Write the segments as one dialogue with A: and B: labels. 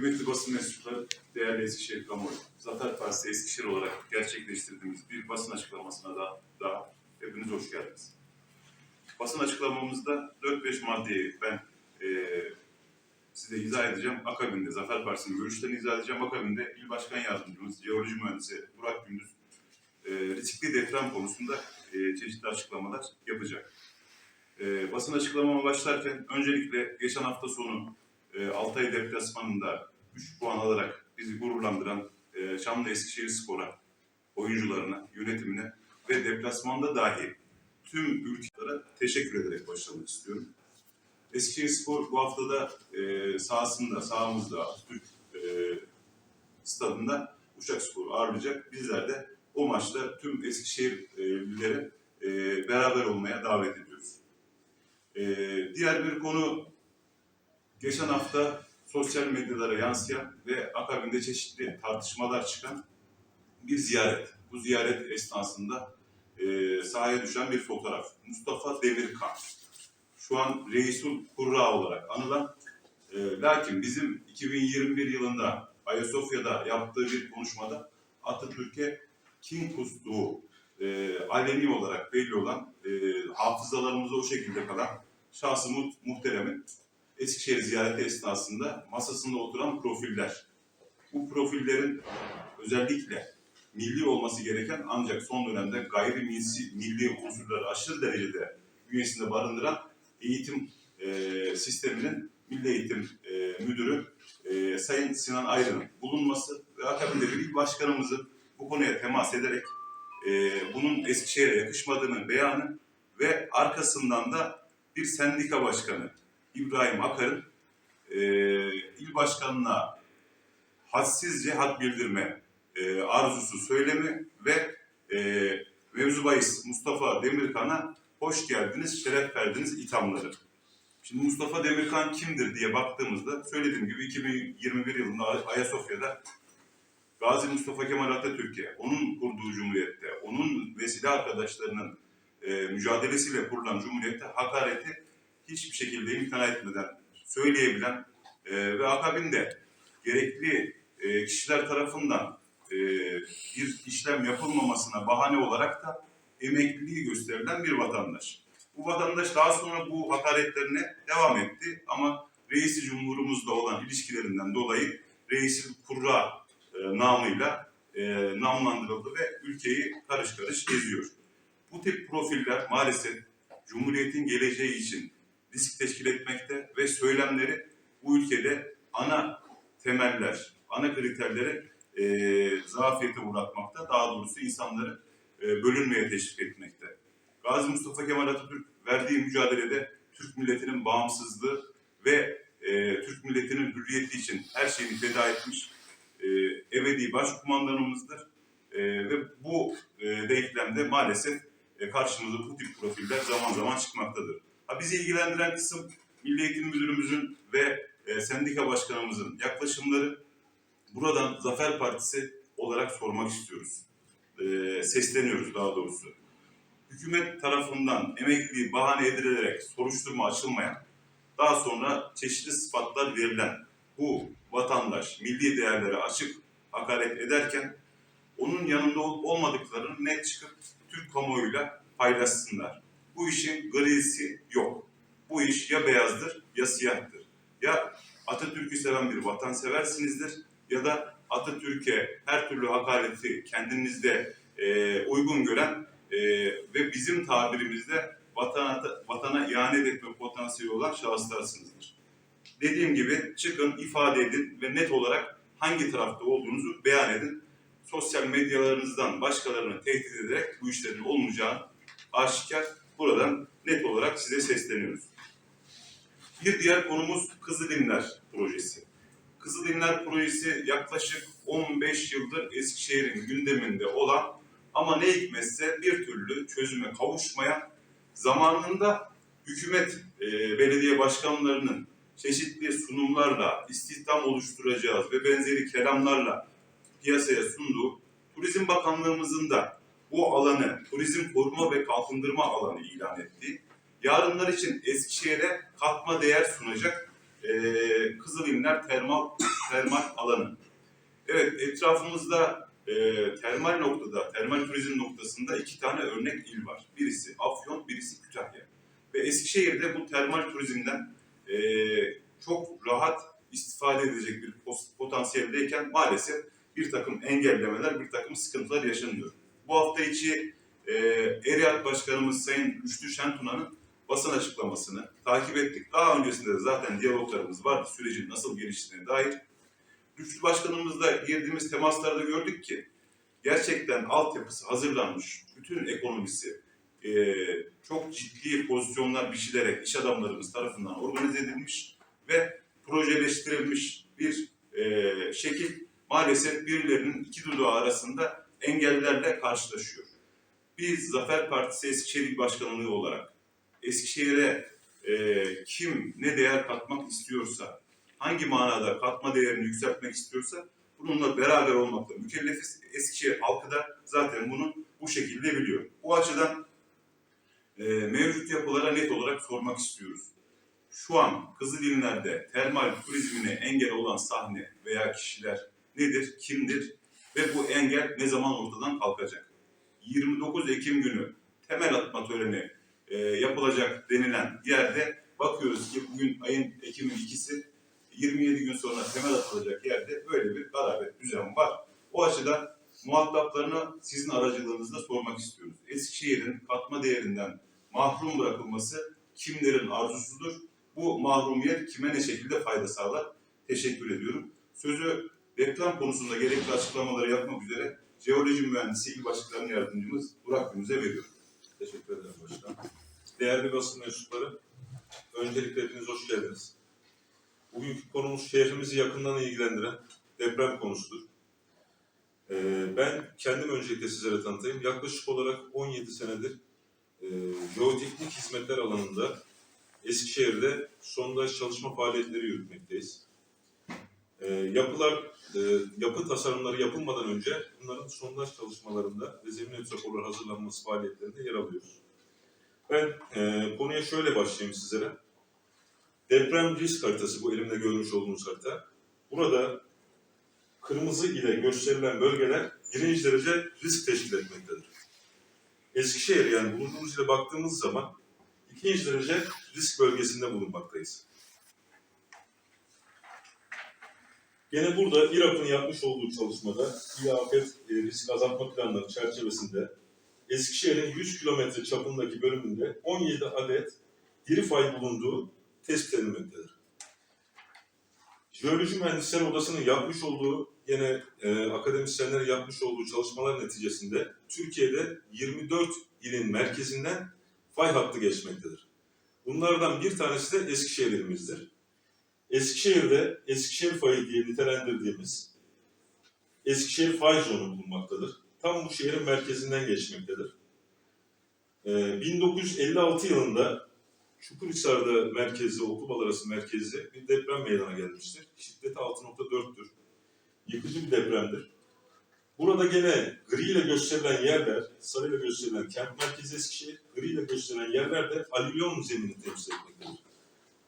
A: Kıymetli basın mensupları, değerli Eskişehir kamuoyu, Zafer Partisi Eskişehir olarak gerçekleştirdiğimiz bir basın açıklamasına da, da hepiniz hoş geldiniz. Basın açıklamamızda 4-5 maddeyi ben eee size izah edeceğim. Akabinde Zafer Partisi'nin görüşlerini izah edeceğim. Akabinde İl Başkan Yardımcımız, Jeoloji Mühendisi Burak Gündüz eee riskli deprem konusunda eee, çeşitli açıklamalar yapacak. Eee basın açıklamama başlarken öncelikle geçen hafta sonu e, Altay deplasmanında 3 puan alarak bizi gururlandıran e, Şamlı Eskişehir Spor'a, oyuncularına, yönetimine ve deplasmanda dahi tüm ülkelere teşekkür ederek başlamak istiyorum. Eskişehir Spor bu haftada e, sahasında, sahamızda, Atatürk e, stadında Uşak Spor'u ağırlayacak. Bizler de o maçta tüm Eskişehirlileri e, beraber olmaya davet ediyoruz. E, diğer bir konu geçen hafta sosyal medyalara yansıyan ve akabinde çeşitli tartışmalar çıkan bir ziyaret. Bu ziyaret esnasında e, sahaya düşen bir fotoğraf. Mustafa Demirkan. Şu an Reisul Kurra olarak anılan e, lakin bizim 2021 yılında Ayasofya'da yaptığı bir konuşmada Atatürk'e kin kustuğu e, aleni olarak belli olan e, hafızalarımızda o şekilde kalan şahsı mu- muhteremin Eskişehir ziyareti esnasında masasında oturan profiller. Bu profillerin özellikle milli olması gereken ancak son dönemde gayri milli, milli unsurları aşırı derecede bünyesinde barındıran eğitim e, sisteminin Milli Eğitim e, Müdürü e, Sayın Sinan Ayrı'nın bulunması ve akabinde bir başkanımızın bu konuya temas ederek e, bunun Eskişehir'e yakışmadığını beyanı ve arkasından da bir sendika başkanı İbrahim Akar'ın e, il başkanına hadsizce had bildirme e, arzusu söylemi ve e, mevzu Mustafa Demirkan'a hoş geldiniz, şeref verdiniz ithamları. Şimdi Mustafa Demirkan kimdir diye baktığımızda söylediğim gibi 2021 yılında Ayasofya'da Gazi Mustafa Kemal Atatürk'e, onun kurduğu cumhuriyette, onun ve silah arkadaşlarının e, mücadelesiyle kurulan cumhuriyette hakareti hiçbir şekilde imtina etmeden söyleyebilen e, ve akabinde gerekli e, kişiler tarafından e, bir işlem yapılmamasına bahane olarak da emekliliği gösterilen bir vatandaş. Bu vatandaş daha sonra bu hakaretlerine devam etti ama reisi cumhurumuzla olan ilişkilerinden dolayı reisi kurra e, namıyla e, namlandırıldı ve ülkeyi karış karış geziyor. Bu tip profiller maalesef Cumhuriyet'in geleceği için risk teşkil etmekte ve söylemleri bu ülkede ana temeller, ana kriterleri e, zafiyete uğratmakta. Daha doğrusu insanları e, bölünmeye teşvik etmekte. Gazi Mustafa Kemal Atatürk verdiği mücadelede Türk milletinin bağımsızlığı ve e, Türk milletinin hürriyeti için her şeyini feda etmiş e, ebedi başkumandanımızdır. E, ve bu e, denklemde maalesef e, karşımıza bu tip profiller zaman zaman çıkmaktadır. Bizi ilgilendiren kısım Milli Eğitim Müdürümüzün ve e, sendika başkanımızın yaklaşımları. Buradan Zafer Partisi olarak sormak istiyoruz. E, sesleniyoruz daha doğrusu. Hükümet tarafından emekli bahane edilerek soruşturma açılmayan, daha sonra çeşitli sıfatlar verilen bu vatandaş milli değerlere açık hakaret ederken onun yanında ol- olmadıklarını net çıkıp Türk kamuoyuyla paylaşsınlar. Bu işin grisi yok. Bu iş ya beyazdır ya siyahtır. Ya Atatürk'ü seven bir vatanseversinizdir ya da Atatürk'e her türlü hakareti kendinizde e, uygun gören e, ve bizim tabirimizde vatana, vatana ihanet etme potansiyeli olan şahıslarsınızdır. Dediğim gibi çıkın, ifade edin ve net olarak hangi tarafta olduğunuzu beyan edin. Sosyal medyalarınızdan başkalarını tehdit ederek bu işlerin olmayacağını aşikar buradan net olarak size sesleniyoruz. Bir diğer konumuz Kızılinler projesi. Kızılinler projesi yaklaşık 15 yıldır Eskişehir'in gündeminde olan ama ne hikmetse bir türlü çözüme kavuşmayan zamanında hükümet e, belediye başkanlarının çeşitli sunumlarla istihdam oluşturacağız ve benzeri kelamlarla piyasaya sunduğu Turizm Bakanlığımızın da bu alanı turizm koruma ve kalkındırma alanı ilan ettiği, yarınlar için Eskişehir'e katma değer sunacak e, Kızılinler Termal Termal Alanı. Evet, etrafımızda e, termal noktada, termal turizm noktasında iki tane örnek il var. Birisi Afyon, birisi Kütahya. Ve Eskişehir'de bu termal turizmden e, çok rahat istifade edecek bir potansiyeldeyken maalesef bir takım engellemeler, bir takım sıkıntılar yaşanıyor. Bu hafta içi e, Eriyat Başkanımız Sayın Rüştü Şentuna'nın basın açıklamasını takip ettik. Daha öncesinde de zaten diyaloglarımız vardı sürecin nasıl geliştiğine dair. Rüştü Başkanımızla girdiğimiz temaslarda gördük ki gerçekten altyapısı hazırlanmış, bütün ekonomisi e, çok ciddi pozisyonlar biçilerek iş adamlarımız tarafından organize edilmiş ve projeleştirilmiş bir e, şekil maalesef birilerinin iki dudağı arasında engellerle karşılaşıyor. Biz Zafer Partisi Eskişehir Başkanlığı olarak Eskişehir'e e, kim ne değer katmak istiyorsa, hangi manada katma değerini yükseltmek istiyorsa bununla beraber olmakla mükellefiz. Eskişehir halkı da zaten bunu bu şekilde biliyor. Bu açıdan e, mevcut yapılara net olarak sormak istiyoruz. Şu an Kızılinler'de termal turizmine engel olan sahne veya kişiler nedir, kimdir ve bu engel ne zaman ortadan kalkacak? 29 Ekim günü temel atma töreni e, yapılacak denilen yerde bakıyoruz ki bugün ayın Ekim'in ikisi 27 gün sonra temel atılacak yerde böyle bir garabet düzen var. O açıdan muhataplarını sizin aracılığınızla sormak istiyoruz. Eskişehir'in katma değerinden mahrum bırakılması kimlerin arzusudur? Bu mahrumiyet kime ne şekilde fayda sağlar? Teşekkür ediyorum. Sözü deprem konusunda gerekli açıklamaları yapmak üzere Jeoloji Mühendisi İl Başkanı Yardımcımız Burak Gümüz'e veriyorum.
B: Teşekkür ederim başkan. Değerli basın mensupları, öncelikle hepiniz hoş geldiniz. Bugünkü konumuz şehrimizi yakından ilgilendiren deprem konusudur. Ee, ben kendim öncelikle sizlere tanıtayım. Yaklaşık olarak 17 senedir e, jeoteknik hizmetler alanında Eskişehir'de sondaj çalışma faaliyetleri yürütmekteyiz. Ee, yapılar, e, yapı tasarımları yapılmadan önce bunların sondaj çalışmalarında ve zemin etüt raporları hazırlanması faaliyetlerinde yer alıyoruz. Ben e, konuya şöyle başlayayım sizlere. Deprem risk haritası bu elimde görmüş olduğunuz harita. Burada kırmızı ile gösterilen bölgeler birinci derece risk teşkil etmektedir. Eskişehir yani bulunduğumuz ile baktığımız zaman ikinci derece risk bölgesinde bulunmaktayız. Gene burada İRAP'ın yapmış olduğu çalışmada İl Afet e, Risk Azaltma Planları çerçevesinde Eskişehir'in 100 kilometre çapındaki bölümünde 17 adet diri fay bulunduğu tespit edilmektedir. Jeoloji Mühendisleri Odası'nın yapmış olduğu, yine e, akademisyenlerin yapmış olduğu çalışmalar neticesinde Türkiye'de 24 ilin merkezinden fay hattı geçmektedir. Bunlardan bir tanesi de Eskişehir ilimizdir. Eskişehir'de Eskişehir fayı diye nitelendirdiğimiz Eskişehir fay zonu bulunmaktadır. Tam bu şehrin merkezinden geçmektedir. Ee, 1956 yılında Çukurhisar'da merkezi, Okumal arası merkezi bir deprem meydana gelmiştir. Şiddeti 6.4'tür. Yıkıcı bir depremdir. Burada gene gri ile gösterilen yerler, sarı ile gösterilen kent merkezi Eskişehir, gri ile gösterilen yerler de alüvyon zemini temsil etmektedir.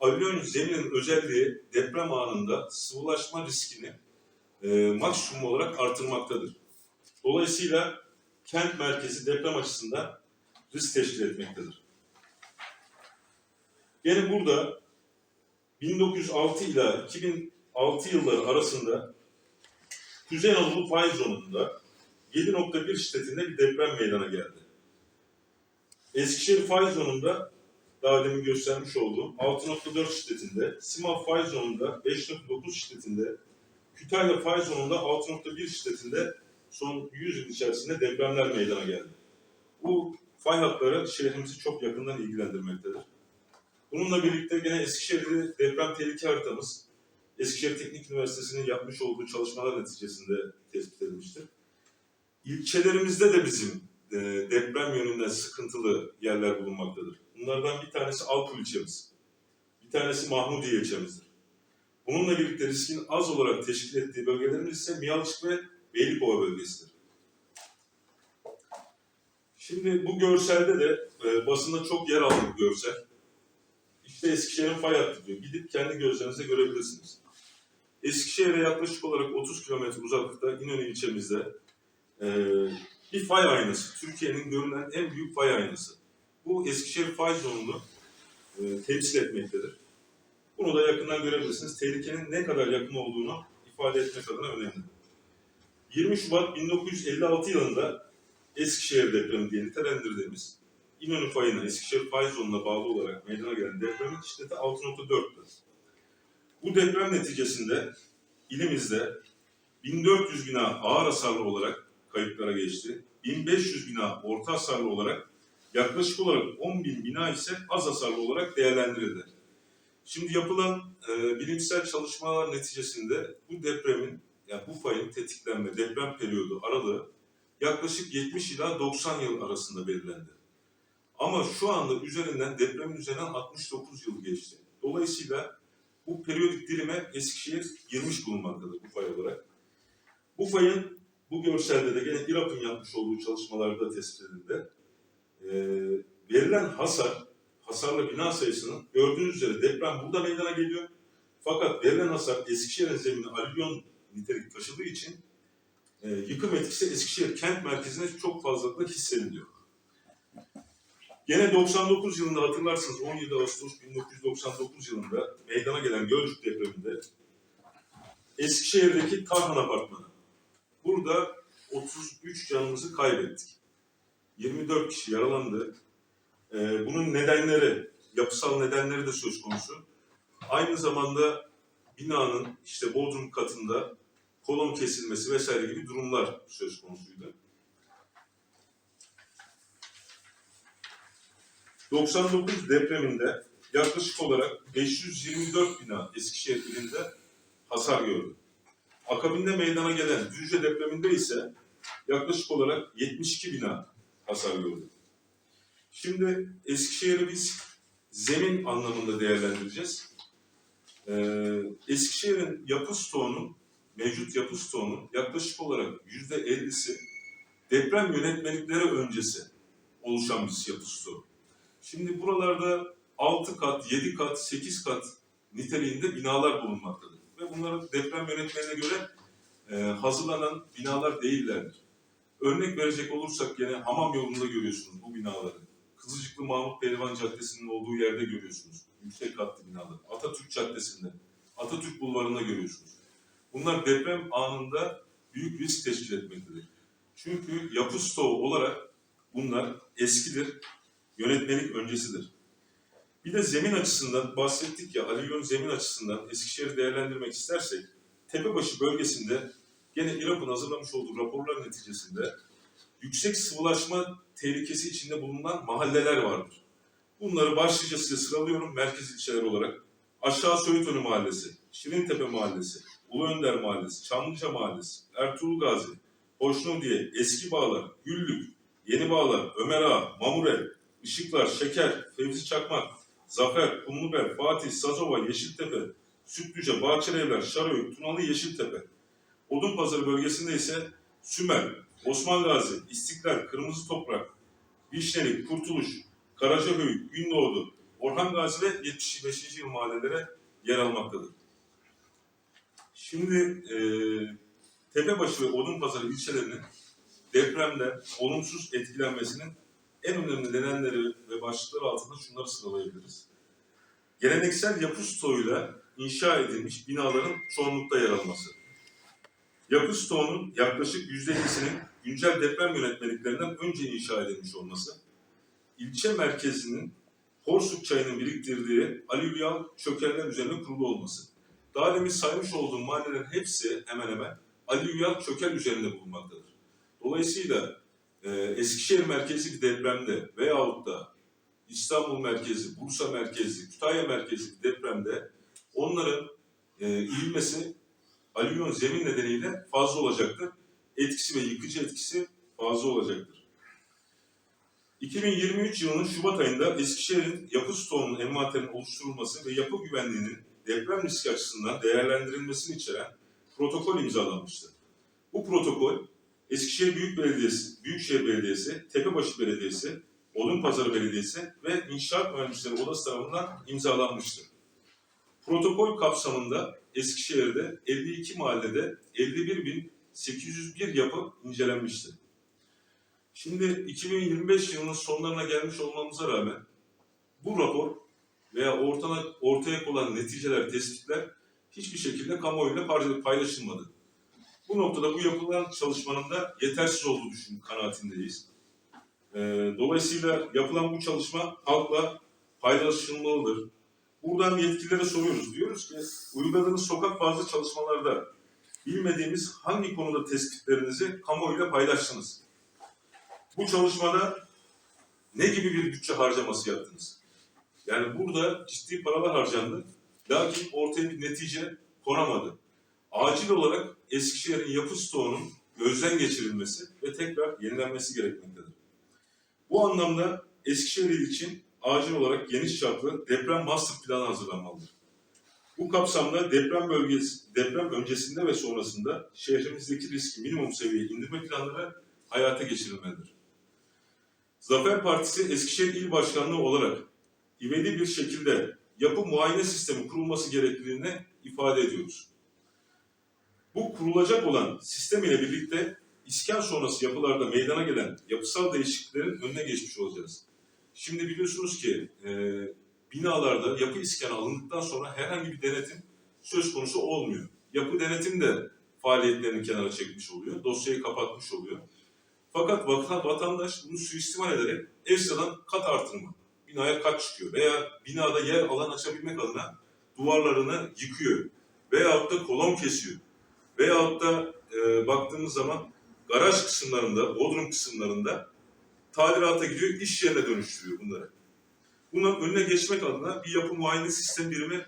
B: Alüvyon zeminin özelliği deprem anında sıvılaşma riskini e, maksimum olarak artırmaktadır. Dolayısıyla kent merkezi deprem açısından risk teşkil etmektedir. Gene burada 1906 ile 2006 yılları arasında Kuzey Anadolu fay zonunda 7.1 şiddetinde bir deprem meydana geldi. Eskişehir fay zonunda daha demin göstermiş olduğum 6.4 şiddetinde, Sima fay zonunda 5.9 şiddetinde, Kütahya fay zonunda 6.1 şiddetinde son 100 yıl içerisinde depremler meydana geldi. Bu fay hatları şehrimizi çok yakından ilgilendirmektedir. Bununla birlikte gene Eskişehir'de deprem tehlike haritamız Eskişehir Teknik Üniversitesi'nin yapmış olduğu çalışmalar neticesinde tespit edilmiştir. İlçelerimizde de bizim e, deprem yönünden sıkıntılı yerler bulunmaktadır. Bunlardan bir tanesi Alkul ilçemiz. Bir tanesi Mahmudiye ilçemizdir. Bununla birlikte riskin az olarak teşkil ettiği bölgelerimiz ise Miyalçık ve Beylikova bölgesidir. Şimdi bu görselde de e, basında çok yer aldı bu görsel. İşte Eskişehir'in fay hattı diyor. Gidip kendi gözlerinizle görebilirsiniz. Eskişehir'e yaklaşık olarak 30 kilometre uzaklıkta İnönü ilçemizde eee, bir fay aynası. Türkiye'nin görünen en büyük fay aynası. Bu Eskişehir fay zonunu eee, temsil etmektedir. Bunu da yakından görebilirsiniz. Tehlikenin ne kadar yakın olduğunu ifade etmek adına önemli. 20 Şubat 1956 yılında Eskişehir depremi diye nitelendirdiğimiz İnönü fayına, Eskişehir fay zonuna bağlı olarak meydana gelen depremin şiddeti 6.4'tü. Bu deprem neticesinde ilimizde 1400 bina ağır hasarlı olarak kayıplara geçti. 1500 bina orta hasarlı olarak yaklaşık olarak 10.000 bina ise az hasarlı olarak değerlendirildi. Şimdi yapılan e, bilimsel çalışmalar neticesinde bu depremin, yani bu fayın tetiklenme, deprem periyodu aralığı yaklaşık 70 ila 90 yıl arasında belirlendi. Ama şu anda üzerinden depremin üzerinden 69 yıl geçti. Dolayısıyla bu periyodik dilime Eskişehir girmiş bulunmaktadır bu fay olarak. Bu fayın bu görselde de gene İRAP'ın yapmış olduğu çalışmalarda tespit edildi. Ee, verilen hasar, hasarlı bina sayısının gördüğünüz üzere deprem burada meydana geliyor. Fakat verilen hasar Eskişehir'in zemini alüvyon nitelik taşıdığı için e, yıkım etkisi Eskişehir kent merkezine çok fazlalıkla hissediliyor. Gene 99 yılında hatırlarsınız 17 Ağustos 1999 yılında meydana gelen Gölcük depreminde Eskişehir'deki Tarhan Apartmanı. Burada 33 canımızı kaybettik. 24 kişi yaralandı. Ee, bunun nedenleri, yapısal nedenleri de söz konusu. Aynı zamanda binanın işte bodrum katında kolon kesilmesi vesaire gibi durumlar söz konusuydu. 99 depreminde yaklaşık olarak 524 bina Eskişehir ilinde hasar gördü. Akabinde meydana gelen Düzce depreminde ise yaklaşık olarak 72 bina hasar gördü. Şimdi Eskişehir'i biz zemin anlamında değerlendireceğiz. Ee, Eskişehir'in yapı stoğunun, mevcut yapı stoğunun yaklaşık olarak %50'si deprem yönetmelikleri öncesi oluşan bir yapı stoğu. Şimdi buralarda 6 kat, 7 kat, 8 kat niteliğinde binalar bulunmaktadır. Ve bunların deprem yönetmeliğine göre e, hazırlanan binalar değillerdir. Örnek verecek olursak yine Hamam yolunda görüyorsunuz bu binaları. Kızılcıklı Mahmut Pehlivan Caddesi'nin olduğu yerde görüyorsunuz. Yüksek katlı binaları. Atatürk Caddesi'nde, Atatürk Bulvarı'nda görüyorsunuz. Bunlar deprem anında büyük risk teşkil etmektedir. Çünkü yapı stoğu olarak bunlar eskidir, yönetmelik öncesidir. Bir de zemin açısından bahsettik ya, alüvyon zemin açısından Eskişehir'i değerlendirmek istersek, Tepebaşı bölgesinde gene İRAP'ın hazırlamış olduğu raporlar neticesinde yüksek sıvılaşma tehlikesi içinde bulunan mahalleler vardır. Bunları başlıca size sıralıyorum merkez ilçeler olarak. Aşağı Söğütönü Mahallesi, Şirintepe Mahallesi, Ulu Önder Mahallesi, Çamlıca Mahallesi, Ertuğrul Gazi, Hoşnudiye, Eski Bağlar, Güllük, Yeni Bağlar, Ömer Ağa, Mamure, Işıklar, Şeker, Fevzi Çakmak, Zafer, Kumluber, Fatih, Sazova, Yeşiltepe, Sütlüce, Bahçelievler, Şaröy, Tunalı, Yeşiltepe. Odunpazarı bölgesinde ise Sümer, Osman Gazi, İstiklal, Kırmızı Toprak, Vişnelik, Kurtuluş, Karacahöyük, Gündoğdu, Orhan Gazi ve 75. yıl mahallelere yer almaktadır. Şimdi e, Tepebaşı ve Odunpazarı ilçelerinin depremden olumsuz etkilenmesinin en önemli nedenleri ve başlıkları altında şunları sıralayabiliriz. Geleneksel yapı stoğuyla inşa edilmiş binaların çoğunlukta yer alması. Yapı stoğunun yaklaşık %50'sinin güncel deprem yönetmeliklerinden önce inşa edilmiş olması, ilçe merkezinin Porsuk çayının biriktirdiği alüvyal çökeller üzerine kurulu olması. Daha demin saymış olduğum mahallelerin hepsi hemen hemen alüvyal çökel üzerinde bulunmaktadır. Dolayısıyla e, Eskişehir merkezi bir depremde veyahut da İstanbul merkezi, Bursa merkezi, Kütahya merkezi bir depremde onların e, ivmesi alüvyon zemin nedeniyle fazla olacaktır. Etkisi ve yıkıcı etkisi fazla olacaktır. 2023 yılının Şubat ayında Eskişehir'in yapı stoğunun envanterinin oluşturulması ve yapı güvenliğinin deprem riski açısından değerlendirilmesini içeren protokol imzalanmıştır. Bu protokol Eskişehir Büyük Belediyesi, Büyükşehir Belediyesi, Tepebaşı Belediyesi, Odunpazarı Belediyesi ve İnşaat Mühendisleri Odası tarafından imzalanmıştır. Protokol kapsamında Eskişehir'de 52 mahallede 51.801 yapı incelenmiştir. Şimdi 2025 yılının sonlarına gelmiş olmamıza rağmen bu rapor veya ortaya, ortaya konan neticeler, tespitler hiçbir şekilde kamuoyuyla pay- paylaşılmadı. Bu noktada bu yapılan çalışmanın da yetersiz olduğu düşün kanaatindeyiz. Ee, dolayısıyla yapılan bu çalışma halkla paylaşılmalıdır. Buradan yetkililere soruyoruz. Diyoruz ki uyguladığınız sokak bazlı çalışmalarda bilmediğimiz hangi konuda tespitlerinizi kamuoyuyla paylaştınız? Bu çalışmada ne gibi bir bütçe harcaması yaptınız? Yani burada ciddi paralar harcandı. Lakin ortaya bir netice konamadı. Acil olarak Eskişehir'in yapı stoğunun gözden geçirilmesi ve tekrar yenilenmesi gerekmektedir. Bu anlamda Eskişehir için acil olarak geniş çaplı deprem master planı hazırlanmalıdır. Bu kapsamda deprem bölgesi, deprem öncesinde ve sonrasında şehrimizdeki riski minimum seviyeye indirme planları hayata geçirilmelidir. Zafer Partisi Eskişehir İl Başkanlığı olarak ivedi bir şekilde yapı muayene sistemi kurulması gerekliliğini ifade ediyoruz. Bu kurulacak olan sistem ile birlikte iskan sonrası yapılarda meydana gelen yapısal değişikliklerin önüne geçmiş olacağız. Şimdi biliyorsunuz ki e, binalarda yapı iskanı alındıktan sonra herhangi bir denetim söz konusu olmuyor. Yapı denetim de faaliyetlerini kenara çekmiş oluyor, dosyayı kapatmış oluyor. Fakat vatan- vatandaş bunu suistimal ederek ekstradan kat artırma, binaya kat çıkıyor veya binada yer alan açabilmek adına duvarlarını yıkıyor veyahut da kolon kesiyor veyahut da e, baktığımız zaman garaj kısımlarında, bodrum kısımlarında tadilata gidiyor, iş yerine dönüştürüyor bunları. Bunun önüne geçmek adına bir yapı muayene sistem birimi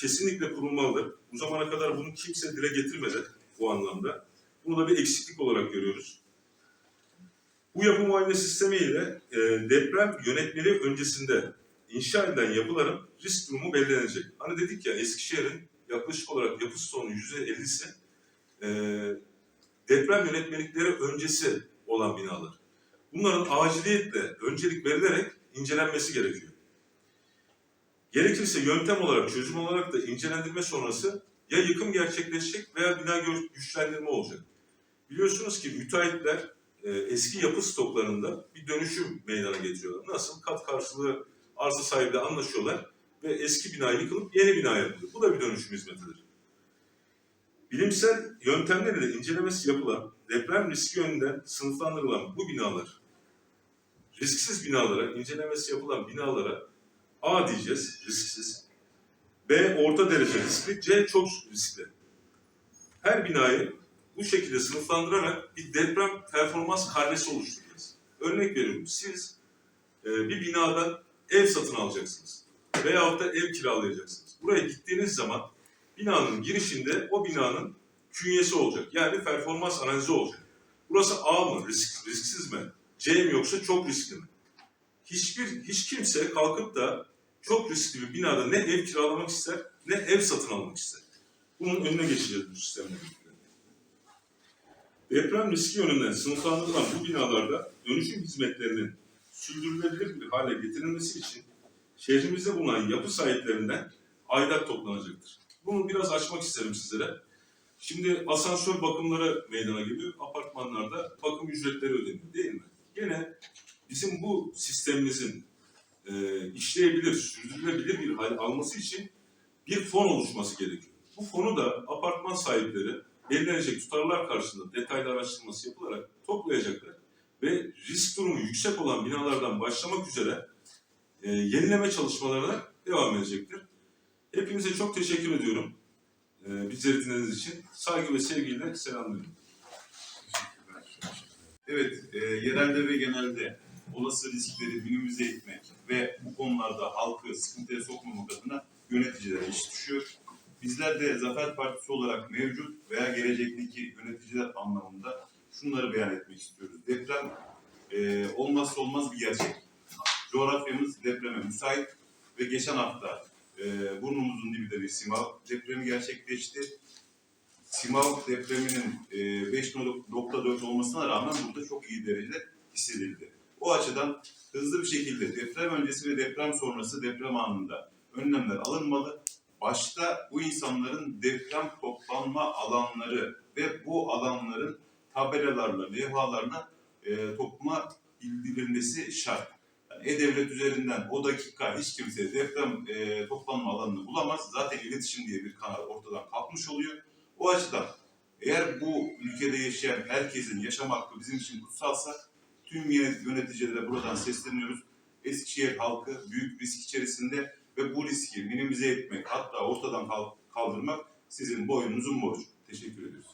B: kesinlikle kurulmalıdır. Bu zamana kadar bunu kimse dile getirmedi bu anlamda. Bunu da bir eksiklik olarak görüyoruz. Bu yapı muayene sistemiyle e, deprem yönetmeliği öncesinde inşa edilen yapıların risk durumu belirlenecek. Hani dedik ya Eskişehir'in yaklaşık olarak yapı stoğunun %50'si e, deprem yönetmelikleri öncesi olan binalar. Bunların aciliyetle öncelik verilerek incelenmesi gerekiyor. Gerekirse yöntem olarak, çözüm olarak da incelendirme sonrası ya yıkım gerçekleşecek veya bina güçlendirme olacak. Biliyorsunuz ki müteahhitler e, eski yapı stoklarında bir dönüşüm meydana getiriyorlar. Nasıl? Kat karşılığı arsa sahibiyle anlaşıyorlar ve eski bina yıkılıp yeni bina yapılıyor. Bu da bir dönüşüm hizmetidir. Bilimsel yöntemlerle incelemesi yapılan, deprem riski yönünden sınıflandırılan bu binalar, risksiz binalara, incelemesi yapılan binalara A diyeceğiz, risksiz. B orta derece riskli, C çok riskli. Her binayı bu şekilde sınıflandırarak bir deprem performans karnesi oluşturacağız. Örnek veriyorum, siz e, bir binadan ev satın alacaksınız veyahut da ev kiralayacaksınız. Buraya gittiğiniz zaman binanın girişinde o binanın künyesi olacak. Yani performans analizi olacak. Burası A mı, risk, risksiz mi? C mi yoksa çok riskli mi? Hiçbir hiç kimse kalkıp da çok riskli bir binada ne ev kiralamak ister ne ev satın almak ister. Bunun önüne geçeceğiz bu sistemle birlikte. Deprem riski yönünden sınıflandırılan bu binalarda dönüşüm hizmetlerinin sürdürülebilir bir hale getirilmesi için şehrimizde bulunan yapı sahiplerinden aidat toplanacaktır. Bunu biraz açmak isterim sizlere. Şimdi asansör bakımları meydana geliyor. Apartmanlarda bakım ücretleri ödeniyor değil mi? Gene bizim bu sistemimizin e, işleyebilir, sürdürülebilir bir hal alması için bir fon oluşması gerekiyor. Bu fonu da apartman sahipleri belirlenecek tutarlar karşısında detaylı araştırması yapılarak toplayacaklar. Ve risk durumu yüksek olan binalardan başlamak üzere e, yenileme çalışmalarına devam edecektir. Hepinize çok teşekkür ediyorum. E, bizleri dinlediğiniz için saygı ve sevgiyle selamlıyorum.
A: Evet, e, yerelde ve genelde olası riskleri minimize etmek ve bu konularda halkı sıkıntıya sokmamak adına yöneticilere iş düşüyor. Bizler de Zafer Partisi olarak mevcut veya gelecekteki yöneticiler anlamında şunları beyan etmek istiyoruz. Deprem e, olmazsa olmaz bir gerçek. Coğrafyamız depreme müsait ve geçen hafta e, burnumuzun dibinde bir Simav depremi gerçekleşti. Simav depreminin e, 5.4 olmasına rağmen burada çok iyi derecede hissedildi. O açıdan hızlı bir şekilde deprem öncesi ve deprem sonrası deprem anında önlemler alınmalı. Başta bu insanların deprem toplanma alanları ve bu alanların tabelalarla, levhalarla e, topluma bildirilmesi şart. Yani E-Devlet üzerinden o dakika hiç kimse deprem e, toplanma alanını bulamaz. Zaten iletişim diye bir kanal ortadan kalkmış oluyor. O açıdan eğer bu ülkede yaşayan herkesin yaşam hakkı bizim için kutsalsa tüm yönet- yöneticilere buradan sesleniyoruz. Eskişehir halkı büyük risk içerisinde ve bu riski minimize etmek hatta ortadan kal- kaldırmak sizin boynunuzun borcu. Teşekkür ediyoruz.